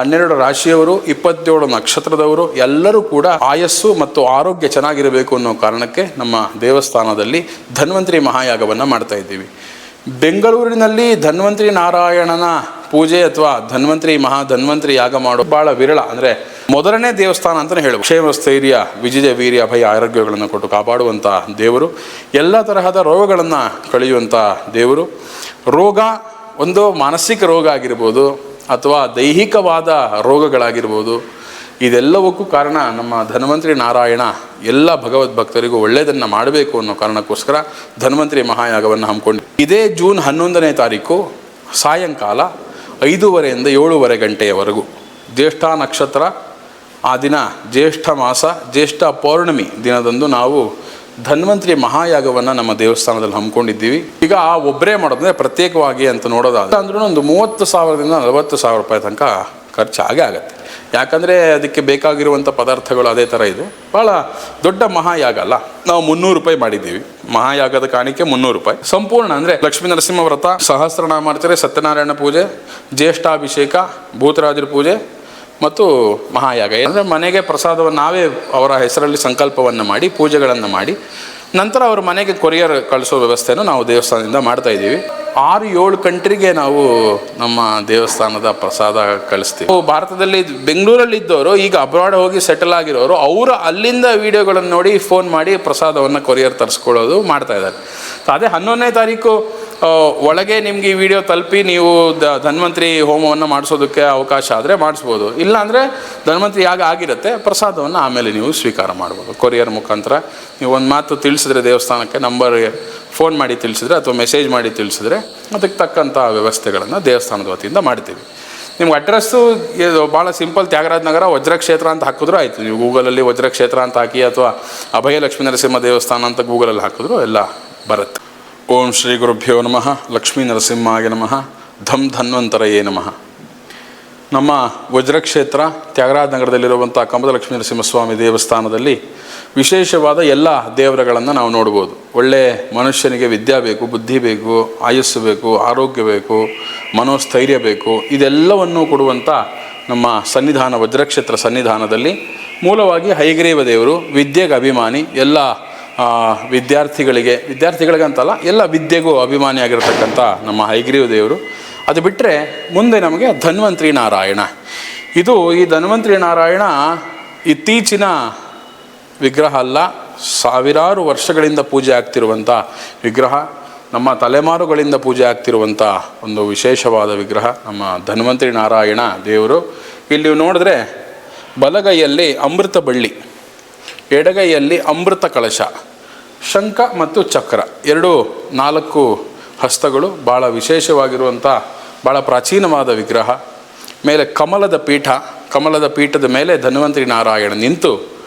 ಹನ್ನೆರಡು ರಾಶಿಯವರು, ಇಪ್ಪತ್ತೇಳು ನಕ್ಷತ್ರದವರು, ಎಲ್ಲರೂ ಕೂಡ ಆಯಸ್ಸು ಮತ್ತು ಆರೋಗ್ಯ ಚೆನ್ನಾಗಿರಬೇಕು ಅನ್ನೋ ಕಾರಣಕ್ಕೆ ನಮ್ಮ ದೇವಸ್ಥಾನದಲ್ಲಿ ಧನ್ವಂತರಿ ಮಹಾಯಾಗವನ್ನು ಮಾಡ್ತಾ ಇದ್ದೀವಿ. ಬೆಂಗಳೂರಿನಲ್ಲಿ ಧನ್ವಂತರಿ ನಾರಾಯಣನ ಪೂಜೆ ಅಥವಾ ಧನ್ವಂತರಿ ಮಹಾ ಧನ್ವಂತರಿ ಯಾಗ ಮಾಡೋ ಭಾಳ ವಿರಳ ಅಂದರೆ ಮೊದಲನೇ ದೇವಸ್ಥಾನ ಅಂತಲೇ ಹೇಳಬಹುದು ಕ್ಷೇಮ, ಸ್ಥೈರ್ಯ, ವಿಜಯ, ವೀರ್ಯ, ಭಯ, ಆರೋಗ್ಯಗಳನ್ನು ಕೊಟ್ಟು ಕಾಪಾಡುವಂಥ ದೇವರು, ಎಲ್ಲ ತರಹದ ರೋಗಗಳನ್ನು ಕಳೆಯುವಂಥ ದೇವರು. ರೋಗ ಒಂದು ಮಾನಸಿಕ ರೋಗ ಆಗಿರ್ಬೋದು ಅಥವಾ ದೈಹಿಕವಾದ ರೋಗಗಳಾಗಿರ್ಬೋದು, ಇದೆಲ್ಲವಕ್ಕೂ ಕಾರಣ ನಮ್ಮ ಧನ್ವಂತರಿ ನಾರಾಯಣ ಎಲ್ಲ ಭಗವದ್ ಭಕ್ತರಿಗೂ ಒಳ್ಳೆಯದನ್ನು ಮಾಡಬೇಕು ಅನ್ನೋ ಕಾರಣಕ್ಕೋಸ್ಕರ ಧನ್ವಂತರಿ ಮಹಾಯಾಗವನ್ನು ಹಮ್ಮಿಕೊಂಡು. ಇದೇ ಜೂನ್ ಹನ್ನೊಂದನೇ ತಾರೀಕು ಸಾಯಂಕಾಲ ಐದೂವರೆಯಿಂದ ಏಳೂವರೆ ಗಂಟೆಯವರೆಗೂ ಜ್ಯೇಷ್ಠ ನಕ್ಷತ್ರ, ಆ ದಿನ ಜ್ಯೇಷ್ಠ ಮಾಸ, ಜ್ಯೇಷ್ಠ ಪೌರ್ಣಮಿ ದಿನದಂದು ನಾವು ಧನ್ವಂತರಿ ಮಹಾಯಾಗವನ್ನು ನಮ್ಮ ದೇವಸ್ಥಾನದಲ್ಲಿ ಹಮ್ಮಿಕೊಂಡಿದ್ದೀವಿ. ಈಗ ಆ ಒಬ್ಬರೇ ಮಾಡೋದಂದ್ರೆ ಪ್ರತ್ಯೇಕವಾಗಿ ಅಂತ ನೋಡೋದಾದ ಅಂದ್ರೂ ಒಂದು ಮೂವತ್ತು ಸಾವಿರದಿಂದ ನಲವತ್ತು ಸಾವಿರ ರೂಪಾಯಿ ತನಕ ಖರ್ಚು ಆಗೇ ಆಗುತ್ತೆ. ಯಾಕಂದರೆ ಅದಕ್ಕೆ ಬೇಕಾಗಿರುವಂಥ ಪದಾರ್ಥಗಳು ಅದೇ ಥರ ಇದೆ. ಭಾಳ ದೊಡ್ಡ ಮಹಾಯಾಗ ಅಲ್ಲ. ನಾವು ಮುನ್ನೂರು ರೂಪಾಯಿ ಮಾಡಿದ್ದೀವಿ. ಮಹಾಯಾಗದ ಕಾಣಿಕೆ ಮುನ್ನೂರು ರೂಪಾಯಿ. ಸಂಪೂರ್ಣ ಅಂದರೆ ಲಕ್ಷ್ಮೀ ನರಸಿಂಹ ವ್ರತ, ಸಹಸ್ರನಾಮ ಮಾಡ್ತಾರೆ ಸತ್ಯನಾರಾಯಣ ಪೂಜೆ, ಜ್ಯೇಷ್ಠಾಭಿಷೇಕ, ಭೂತರಾಜರ ಪೂಜೆ ಮತ್ತು ಮಹಾಯಾಗ. ಅಂದರೆ ಮನೆಗೆ ಪ್ರಸಾದವನ್ನು ನಾವೇ ಅವರ ಹೆಸರಲ್ಲಿ ಸಂಕಲ್ಪವನ್ನು ಮಾಡಿ, ಪೂಜೆಗಳನ್ನು ಮಾಡಿ, ನಂತರ ಅವ್ರ ಮನೆಗೆ ಕೊರಿಯರ್ ಕಳಿಸೋ ವ್ಯವಸ್ಥೆಯನ್ನು ನಾವು ದೇವಸ್ಥಾನದಿಂದ ಮಾಡ್ತಾ ಇದ್ದೀವಿ. ಆರು ಏಳು ಕಂಟ್ರಿಗೆ ನಾವು ನಮ್ಮ ದೇವಸ್ಥಾನದ ಪ್ರಸಾದ ಕಳಿಸ್ತೀವಿ. ಭಾರತದಲ್ಲಿ ಬೆಂಗಳೂರಲ್ಲಿ ಇದ್ದವರು, ಈಗ ಅಬ್ರಾಡ್ ಹೋಗಿ ಸೆಟಲ್ ಆಗಿರೋರು, ಅವರು ಅಲ್ಲಿಂದ ವಿಡಿಯೋಗಳನ್ನು ನೋಡಿ, ಫೋನ್ ಮಾಡಿ ಪ್ರಸಾದವನ್ನು ಕೊರಿಯರ್ ತರಿಸ್ಕೊಳ್ಳೋದು ಮಾಡ್ತಾ ಇದ್ದಾರೆ. ಅದೇ ಹನ್ನೊಂದನೇ ತಾರೀಕು ಒಳಗೆ ನಿಮ್ಗೆ ಈ ವಿಡಿಯೋ ತಲುಪಿ ನೀವು ದ ಧನ್ವಂತ್ರಿ ಹೋಮವನ್ನು ಮಾಡಿಸೋದಕ್ಕೆ ಅವಕಾಶ ಆದರೆ ಮಾಡಿಸ್ಬೋದು. ಇಲ್ಲಾಂದರೆ ಧನ್ವಂತ್ರಿ ಯಾಗ ಆಗಿರುತ್ತೆ, ಪ್ರಸಾದವನ್ನು ಆಮೇಲೆ ನೀವು ಸ್ವೀಕಾರ ಮಾಡ್ಬೋದು. ಕೊರಿಯರ್ ಮುಖಾಂತರ ನೀವು ಒಂದು ಮಾತು ತಿಳಿಸಿದ್ರೆ ದೇವಸ್ಥಾನಕ್ಕೆ ನಂಬರ್ ಫೋನ್ ಮಾಡಿ ತಿಳಿಸಿದ್ರೆ ಅಥವಾ ಮೆಸೇಜ್ ಮಾಡಿ ತಿಳಿಸಿದ್ರೆ ಅದಕ್ಕೆ ತಕ್ಕಂಥ ವ್ಯವಸ್ಥೆಗಳನ್ನು ದೇವಸ್ಥಾನದ ವತಿಯಿಂದ ಮಾಡ್ತೀವಿ. ನಿಮ್ಗೆ ಅಡ್ರೆಸ್ಸು ಇದು ಭಾಳ ಸಿಂಪಲ್ ತ್ಯಾಗರಾಜ ನಗರ, ವಜ್ರಕ್ಷೇತ್ರ ಅಂತ ಹಾಕಿದ್ರು ಆಯಿತು. ನೀವು ಗೂಗಲಲ್ಲಿ ವಜ್ರಕ್ಷೇತ್ರ ಅಂತ ಹಾಕಿ ಅಥವಾ ಅಭಯ ಲಕ್ಷ್ಮೀ ನರಸಿಂಹ ದೇವಸ್ಥಾನ ಅಂತ ಗೂಗಲಲ್ಲಿ ಹಾಕಿದ್ರು ಎಲ್ಲ ಬರುತ್ತೆ. ಓಂ ಶ್ರೀ ಗುರುಭ್ಯೋ ನಮಃ, ಲಕ್ಷ್ಮೀ ನರಸಿಂಹಾಗೆ ನಮಃ ಧಮ್ ಧನ್ವಂತರಯೇ ನಮಃ. ನಮ್ಮ ವಜ್ರಕ್ಷೇತ್ರ ತ್ಯಾಗರಾಜ ನಗರದಲ್ಲಿರುವಂಥ ಕಮಲಕ್ಷ್ಮೀ ನರಸಿಂಹಸ್ವಾಮಿ ದೇವಸ್ಥಾನದಲ್ಲಿ ವಿಶೇಷವಾದ ಎಲ್ಲ ದೇವರುಗಳನ್ನು ನಾವು ನೋಡ್ಬೋದು. ಒಳ್ಳೆ ಮನುಷ್ಯನಿಗೆ ವಿದ್ಯೆ ಬೇಕು, ಬುದ್ಧಿ ಬೇಕು, ಆಯಸ್ಸು ಬೇಕು, ಆರೋಗ್ಯ ಬೇಕು, ಮನೋಸ್ಥೈರ್ಯ ಬೇಕು, ಇದೆಲ್ಲವನ್ನು ಕೊಡುವಂಥ ನಮ್ಮ ಸನ್ನಿಧಾನ ವಜ್ರಕ್ಷೇತ್ರ ಸನ್ನಿಧಾನದಲ್ಲಿ ಮೂಲವಾಗಿ ಹೈಗ್ರೀವ ದೇವರು, ವಿದ್ಯೆಗೆ ಅಭಿಮಾನಿ, ಎಲ್ಲ ವಿದ್ಯಾರ್ಥಿಗಳಿಗೆ ವಿದ್ಯಾರ್ಥಿಗಳಿಗೆ ಅಂತಲ್ಲ ಎಲ್ಲ ವಿದ್ಯೆಗೂ ಅಭಿಮಾನಿಯಾಗಿರ್ತಕ್ಕಂಥ ನಮ್ಮ ಹೈಗ್ರೀವ ದೇವರು. ಅದು ಬಿಟ್ಟರೆ ಮುಂದೆ ನಮಗೆ ಧನ್ವಂತ್ರಿ ನಾರಾಯಣ. ಇದು ಈ ಧನ್ವಂತ್ರಿ ನಾರಾಯಣ ಇತ್ತೀಚಿನ ವಿಗ್ರಹ ಅಲ್ಲ, ಸಾವಿರಾರು ವರ್ಷಗಳಿಂದ ಪೂಜೆ ಆಗ್ತಿರುವಂಥ ವಿಗ್ರಹ, ನಮ್ಮ ತಲೆಮಾರುಗಳಿಂದ ಪೂಜೆ ಆಗ್ತಿರುವಂಥ ಒಂದು ವಿಶೇಷವಾದ ವಿಗ್ರಹ, ನಮ್ಮ ಧನ್ವಂತ್ರಿ ನಾರಾಯಣ ದೇವರು. ಇಲ್ಲಿ ನೋಡಿದ್ರೆ ಬಲಗೈಯಲ್ಲಿ ಅಮೃತ ಬಳ್ಳಿ, ಎಡಗೈಯಲ್ಲಿ ಅಮೃತ ಕಳಶ. ಶಂಖ ಮತ್ತು ಚಕ್ರ. ಎರಡು, ನಾಲ್ಕು ಹಸ್ತಗಳು ಭಾಳ ವಿಶೇಷವಾಗಿರುವಂಥ ಭಾಳ ಪ್ರಾಚೀನವಾದ ವಿಗ್ರಹ. ಮೇಲೆ ಕಮಲದ ಪೀಠ, ಕಮಲದ ಪೀಠದ ಮೇಲೆ ಧನ್ವಂತರಿ ನಾರಾಯಣ ನಿಂತು